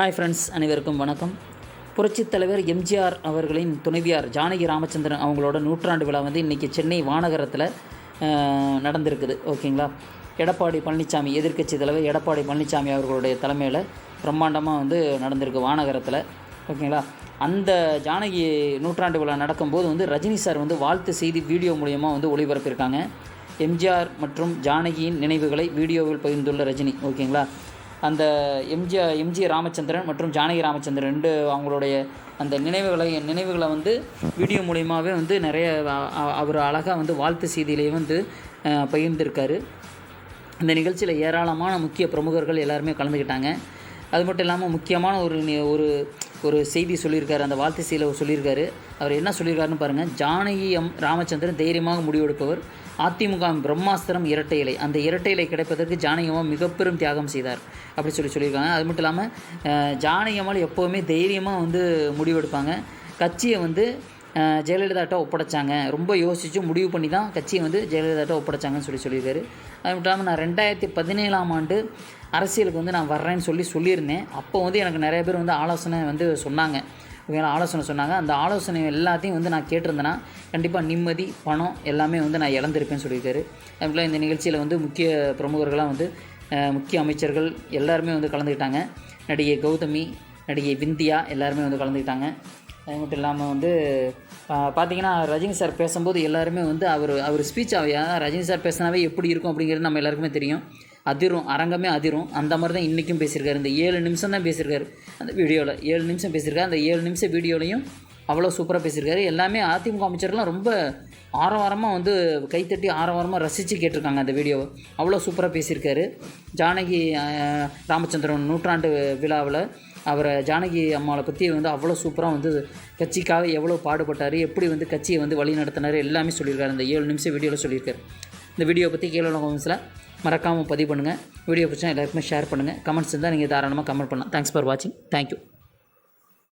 Hi friends அனைவருக்கும் வணக்கம். புரட்சித் தலைவர் எம்ஜிஆர் அவர்களின் துணைவியார் ஜானகி ராமச்சந்திரன் அவங்களோட நூற்றாண்டு விழா வந்து இன்றைக்கி சென்னை வானகரத்தில் நடந்திருக்குது. ஓகேங்களா? எடப்பாடி பழனிசாமி எதிர்க்கட்சி தலைவர் எடப்பாடி பழனிசாமி அவர்களுடைய தலைமையில் பிரம்மாண்டமாக வந்து நடந்திருக்கு வானகரத்தில். ஓகேங்களா? அந்த ஜானகி நூற்றாண்டு விழா நடக்கும்போது வந்து ரஜினி சார் வந்து வாழ்த்து செய்தி வீடியோ மூலியமாக வந்து ஒளிபரப்பியிருக்காங்க. எம்ஜிஆர் மற்றும் ஜானகியின் நினைவுகளை வீடியோவில் பகிர்ந்துள்ள ரஜினி. ஓகேங்களா? அந்த எம்ஜி எம்ஜி ராமச்சந்திரன் மற்றும் ஜானகி ராமச்சந்திரன் ரெண்டு அவங்களுடைய அந்த நினைவுகளை நினைவுகளை வந்து வீடியோ மூலியமாகவே வந்து நிறைய அவர் அழகாக வந்து வாழ்த்து செய்தியிலேயே வந்து பகிர்ந்திருக்காரு. இந்த நிகழ்ச்சியில் ஏராளமான முக்கிய பிரமுகர்கள் எல்லாருமே கலந்துக்கிட்டாங்க அது மட்டும் இல்லாமல் முக்கியமான ஒரு நி- ஒரு ஒரு செய்தி சொல்லியிருக்காரு. அந்த வாழ்த்து செய்தியில் சொல்லியிருக்காரு. அவர் என்ன சொல்லியிருக்காருன்னு பாருங்கள் ஜானகி எம் ராமச்சந்திரன் தைரியமாக முடிவெடுப்பவர். அதிமுக பிரம்மாஸ்திரம் இரட்டை இலை அந்த இரட்டை இலை கிடைப்பதற்கு ஜானகியம்மா மிக பெரும் தியாகம் செய்தார் அப்படி சொல்லி சொல்லியிருக்காங்க. அது மட்டும் இல்லாமல் ஜானகியம்மாள் எப்போவுமே தைரியமாக வந்து முடிவெடுப்பாங்க. கட்சியை வந்து ஜெயலலிதாட்ட ஒப்படைச்சாங்க. ரொம்ப யோசித்து முடிவு பண்ணி தான் கட்சியை வந்து ஜெயலலிதாட்ட ஒப்படைச்சாங்கன்னு சொல்லி சொல்லியிருக்காரு. அது மட்டும் இல்லாமல் நான் ரெண்டாயிரத்தி பதினேழாம் ஆண்டு அரசியலுக்கு வந்து நான் வர்றேன்னு சொல்லி சொல்லியிருந்தேன். அப்போ வந்து எனக்கு நிறைய பேர் வந்து ஆலோசனை வந்து சொன்னாங்க. ஓகேங்களா? ஆலோசனை சொன்னாங்க. அந்த ஆலோசனை எல்லாத்தையும் வந்து நான் கேட்டிருந்தேன்னா கண்டிப்பாக நிம்மதி பணம் எல்லாமே வந்து நான் இழந்திருப்பேன்னு சொல்லியிருக்காரு. அதுபோல் இந்த நிகழ்ச்சியில் வந்து முக்கிய பிரமுகர்களாக வந்து முக்கிய அமைச்சர்கள் எல்லாருமே வந்து கலந்துக்கிட்டாங்க. நடிகை கௌதமி நடிகை விந்தியா எல்லாருமே வந்து கலந்துக்கிட்டாங்க. அது மட்டும் இல்லாமல் வந்து பா- பார்த்தீங்கன்னா ரஜினி சார் பேசும்போது எல்லாருமே வந்து அவர் அவர் ஸ்பீச் ரஜினி சார் பேசினாவே எப்படி இருக்கும்? அப்படிங்கிறது நம்ம எல்லாருக்குமே தெரியும். அதிரும் அரங்கமே அதிரும். அந்த மாதிரி தான் இன்றைக்கும் பேசியிருக்காரு. இந்த ஏழு நிமிஷம் தான் பேசியிருக்காரு. அந்த வீடியோவில் ஏழு நிமிஷம் பேசியிருக்காரு. அந்த ஏழு நிமிஷம் வீடியோலையும் அவ்வளோ சூப்பராக பேசியிருக்காரு. எல்லாமே அதிமுக அமைச்சர்லாம் ரொம்ப ஆரவாரமாக வந்து கைத்தட்டி ஆரவாரமாக ரசித்து கேட்டிருக்காங்க அந்த வீடியோவை. அவ்வளோ சூப்பராக பேசியிருக்காரு. ஜானகி ராமச்சந்திரன் நூற்றாண்டு விழாவில் அவரை ஜானகி அம்மாவை பற்றி வந்து அவ்வளோ சூப்பராக வந்து கட்சிக்காக எவ்வளோ பாடுபட்டார் எப்படி வந்து கட்சியை வந்து வழி நடத்தினார் எல்லாமே சொல்லியிருக்காரு. அந்த ஏழு நிமிஷம் வீடியோவில் சொல்லியிருக்காரு. இந்த வீடியோ பற்றி கீழே உள்ள மறக்காமல் பதிவு பண்ணுங்கள் வீடியோ பிடிச்சா எல்லாருக்குமே ஷேர் பண்ணுங்கள் கமெண்ட்ஸ் இருந்தால் நீங்கள் தாராளமாக கமெண்ட் பண்ணலாம். தேங்க்ஸ் ஃபார் வாட்சிங் தேங்க்யூ